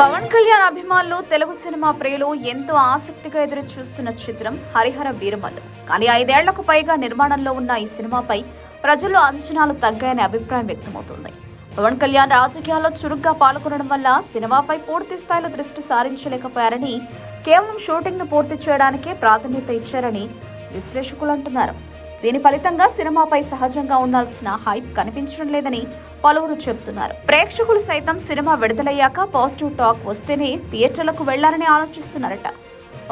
పవన్ కళ్యాణ్ అభిమానులు తెలుగు సినిమా ప్రియులు ఎంతో ఆసక్తిగా ఎదురు చూస్తున్న చిత్రం హరిహర వీరమల్లు కానీ ఐదేళ్ళకు పైగా నిర్మాణంలో ఉన్న ఈ సినిమాపై ప్రజల్లో అంచనాలు తగ్గాయనే అభిప్రాయం వ్యక్తమవుతుంది. పవన్ కళ్యాణ్ రాజకీయాల్లో చురుగ్గా పాల్గొనడం వల్ల సినిమాపై పూర్తి స్థాయిలో దృష్టి సారించలేకపోయారని కేవలం షూటింగ్ను పూర్తి చేయడానికే ప్రాధాన్యత ఇచ్చారని విశ్లేషకులు అంటున్నారు. దీని ఫలితంగా సినిమాపై సహజంగా ఉండాల్సిన హైప్ కనిపించడం లేదని పలువురు చెబుతున్నారు. ప్రేక్షకులు సైతం సినిమా విడుదలయ్యాక పాజిటివ్ టాక్ వస్తేనే థియేటర్లకు వెళ్ళాలని ఆలోచిస్తున్నారట.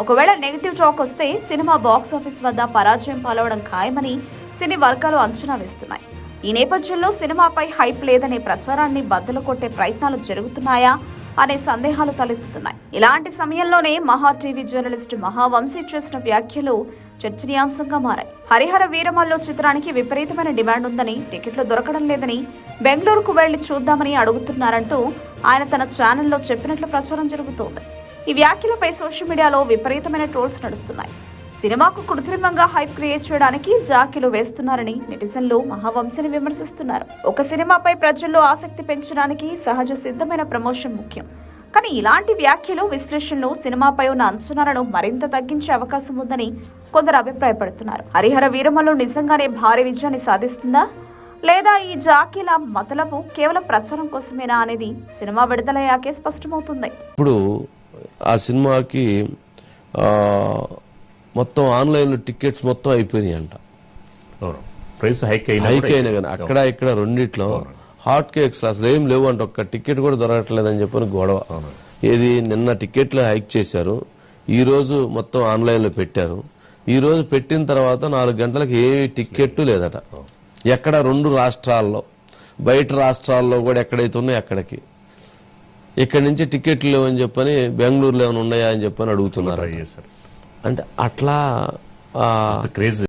ఒకవేళ నెగిటివ్ టాక్ వస్తే సినిమా బాక్స్ ఆఫీస్ వద్ద పరాజయం పాలవడం ఖాయమని సినీ వర్గాలు అంచనా వేస్తున్నాయి. ఈ నేపథ్యంలో సినిమాపై హైప్ లేదనే ప్రచారాన్ని బద్దలు కొట్టే ప్రయత్నాలు జరుగుతున్నాయా? అనే సందేహాలు తలెత్తుతున్నాయి. ఇలాంటి సమయంలోనే మహా టీవీ జర్నలిస్ట్ మహావంశీ చేసిన వ్యాఖ్యలు చర్చనీయాంశంగా మారాయి. హరిహర వీరమల్లు చిత్రానికి విపరీతమైన డిమాండ్ ఉందని టికెట్లు దొరకడం లేదని బెంగళూరుకు వెళ్ళి చూద్దామని అడుగుతున్నారంటూ ఆయన తన ఛానల్లో చెప్పినట్లు ప్రచారం జరుగుతోంది. ఈ వ్యాఖ్యలపై సోషల్ మీడియాలో విపరీతమైన ట్రోల్స్ నడుస్తున్నాయి. సినిమాకు కృత్రిమంగా హైప్ క్రియేట్ చేయడానికి జాకీలు వేస్తున్నారని నెటిజన్లు మహావంశని విమర్శిస్తున్నారు. ఒక సినిమాపై ప్రజల్లో ఆసక్తి పెంచడానికి సహజ సిద్ధమైన ప్రమోషన్ ముఖ్యం. కానీ ఇలాంటి వ్యాఖ్యలు విశ్లేషణలు సినిమాపై ఉన్న అంచనాలను మరింత తగ్గించే అవకాశం ఉందని కొందరు అభిప్రాయపడుతున్నారు. హరిహర వీరమలు నిజంగానే భారీ విజయాన్ని సాధిస్తుందా? లేదా ఈ జాకీల మతలపు కేవలం ప్రచారం కోసమేనా అనేది సినిమా విడుదలయ్యాకే స్పష్టమవుతుంది. ఇప్పుడు ఆ సినిమాకి మొత్తం ఆన్లైన్లో టికెట్స్ మొత్తం అయిపోయినాయి అంట ప్రైస్ హైక్ అయినా హైక్ అయినా కానీ అక్కడ ఇక్కడ రెండిట్లో హాట్ కేక్స్ అసలు ఏం లేవు అంట. ఒక్క టికెట్ కూడా దొరకట్లేదని చెప్పని గొడవ. ఏది నిన్న టికెట్లు హైక్ చేశారు. ఈ రోజు మొత్తం ఆన్లైన్లో పెట్టారు. ఈ రోజు పెట్టిన తర్వాత నాలుగు గంటలకు ఏ టికెట్ లేదట. ఎక్కడ రెండు రాష్ట్రాల్లో బయట రాష్ట్రాల్లో కూడా ఎక్కడైతే ఉన్నాయో అక్కడికి. ఇక్కడ నుంచి టికెట్లు లేవని చెప్పని బెంగళూరులో ఏమైనా ఉన్నాయా అని చెప్పని అడుగుతున్నారు అంటే అట్లా ఆ, క్రేజ్